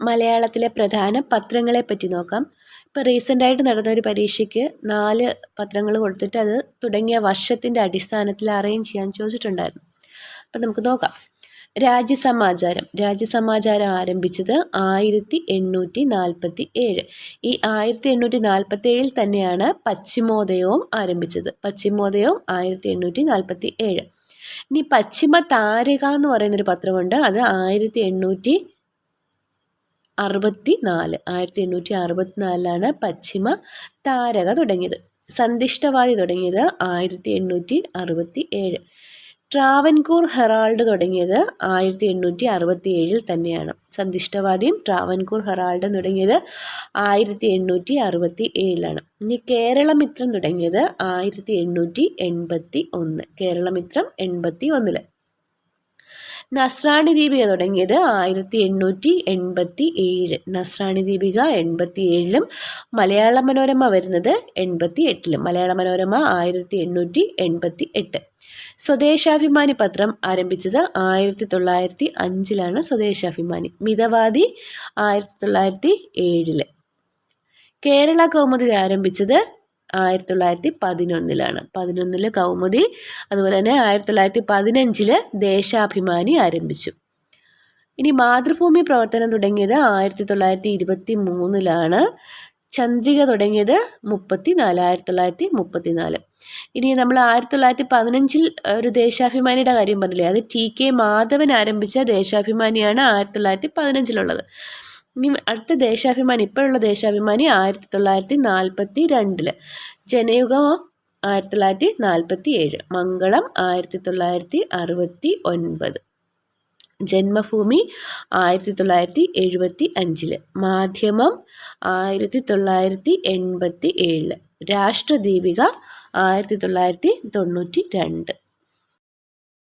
മലയാളത്തിലെ പ്രധാന പത്രങ്ങളെ പറ്റി നോക്കാം. ഇപ്പോൾ റീസെന്റായിട്ട് നടന്ന ഒരു പരീക്ഷയ്ക്ക് നാല് പത്രങ്ങൾ കൊടുത്തിട്ട് അത് തുടങ്ങിയ വർഷത്തിന്റെ അടിസ്ഥാനത്തിൽ അറേഞ്ച് ചെയ്യാൻ ചോദിച്ചിട്ടുണ്ടായിരുന്നു. അപ്പം നമുക്ക് നോക്കാം. രാജ്യസമാചാരം. രാജ്യസമാചാരം ആരംഭിച്ചത് ആയിരത്തി എണ്ണൂറ്റി നാൽപ്പത്തി ഏഴ് ഈ ആയിരത്തി എണ്ണൂറ്റി നാൽപ്പത്തി ഏഴിൽ തന്നെയാണ് പശ്ചിമോദയവും ആരംഭിച്ചത്. പശ്ചിമോദയവും ആയിരത്തി എണ്ണൂറ്റി നാൽപ്പത്തി ഏഴ് ഇനി പശ്ചിമ താരക എന്ന് പറയുന്നൊരു പത്രമുണ്ട്. അത് ആയിരത്തി എണ്ണൂറ്റി അറുപത്തി നാല് ആയിരത്തി എണ്ണൂറ്റി അറുപത്തി നാലിലാണ് പശ്ചിമ താരക തുടങ്ങിയത്. സന്ദിഷ്ടവാദി തുടങ്ങിയത് ആയിരത്തി എണ്ണൂറ്റി അറുപത്തി ഏഴ് ട്രാവൻകൂർ ഹെറാൾഡ് തുടങ്ങിയത് ആയിരത്തി എണ്ണൂറ്റി അറുപത്തി ഏഴിൽ തന്നെയാണ്. സന്ദിഷ്ടവാദിയും ട്രാവൻകൂർ ഹെറാൾഡും തുടങ്ങിയത് ആയിരത്തി എണ്ണൂറ്റി അറുപത്തി ഏഴിലാണ് ഇനി കേരളമിത്രം തുടങ്ങിയത് ആയിരത്തി എണ്ണൂറ്റി എൺപത്തി ഒന്ന് കേരളമിത്രം എൺപത്തി ഒന്നിൽ നസ്രാണി ദീപിക തുടങ്ങിയത് ആയിരത്തി എണ്ണൂറ്റി എൺപത്തി ഏഴ് നസ്രാണി ദീപിക എൺപത്തി ഏഴിലും മലയാള മനോരമ വരുന്നത് എൺപത്തി എട്ടിലും മലയാള മനോരമ ആയിരത്തി എണ്ണൂറ്റി എൺപത്തി എട്ട് സ്വദേശാഭിമാനി പത്രം ആരംഭിച്ചത് ആയിരത്തി തൊള്ളായിരത്തി അഞ്ചിലാണ് സ്വദേശാഭിമാനി. മിതവാദി ആയിരത്തി തൊള്ളായിരത്തി ഏഴിൽ കേരള കൗമുദി ആരംഭിച്ചത് ആയിരത്തി തൊള്ളായിരത്തി പതിനൊന്നിലാണ് പതിനൊന്നിൽ കൗമുദി അതുപോലെ തന്നെ ആയിരത്തി തൊള്ളായിരത്തി പതിനഞ്ചിൽ ദേശാഭിമാനി ആരംഭിച്ചു. ഇനി മാതൃഭൂമി പ്രവർത്തനം തുടങ്ങിയത് ആയിരത്തി തൊള്ളായിരത്തി ഇരുപത്തി മൂന്നിലാണ് ചന്ദ്രിക തുടങ്ങിയത് മുപ്പത്തി നാല് ആയിരത്തി തൊള്ളായിരത്തി മുപ്പത്തി നാല് ഇനി നമ്മൾ ആയിരത്തി തൊള്ളായിരത്തി പതിനഞ്ചിൽ ഒരു ദേശാഭിമാനിയുടെ കാര്യം പറഞ്ഞില്ലേ? അത് ടി കെ മാധവൻ ആരംഭിച്ച ദേശാഭിമാനിയാണ് ആയിരത്തി തൊള്ളായിരത്തി പതിനഞ്ചിലുള്ളത് ഇനി അടുത്ത ദേശാഭിമാനി ഇപ്പോഴുള്ള ദേശാഭിമാനി ആയിരത്തി തൊള്ളായിരത്തി നാൽപ്പത്തി രണ്ടിൽ ജനയുഗം ആയിരത്തി തൊള്ളായിരത്തി നാൽപ്പത്തി ഏഴ് മംഗളം ആയിരത്തി തൊള്ളായിരത്തി അറുപത്തി ഒൻപത് ജന്മഭൂമി ആയിരത്തി തൊള്ളായിരത്തി എഴുപത്തി അഞ്ചിൽ മാധ്യമം ആയിരത്തി തൊള്ളായിരത്തി എൺപത്തി ഏഴിൽ രാഷ്ട്രദീപിക ആയിരത്തി തൊള്ളായിരത്തി തൊണ്ണൂറ്റി രണ്ട്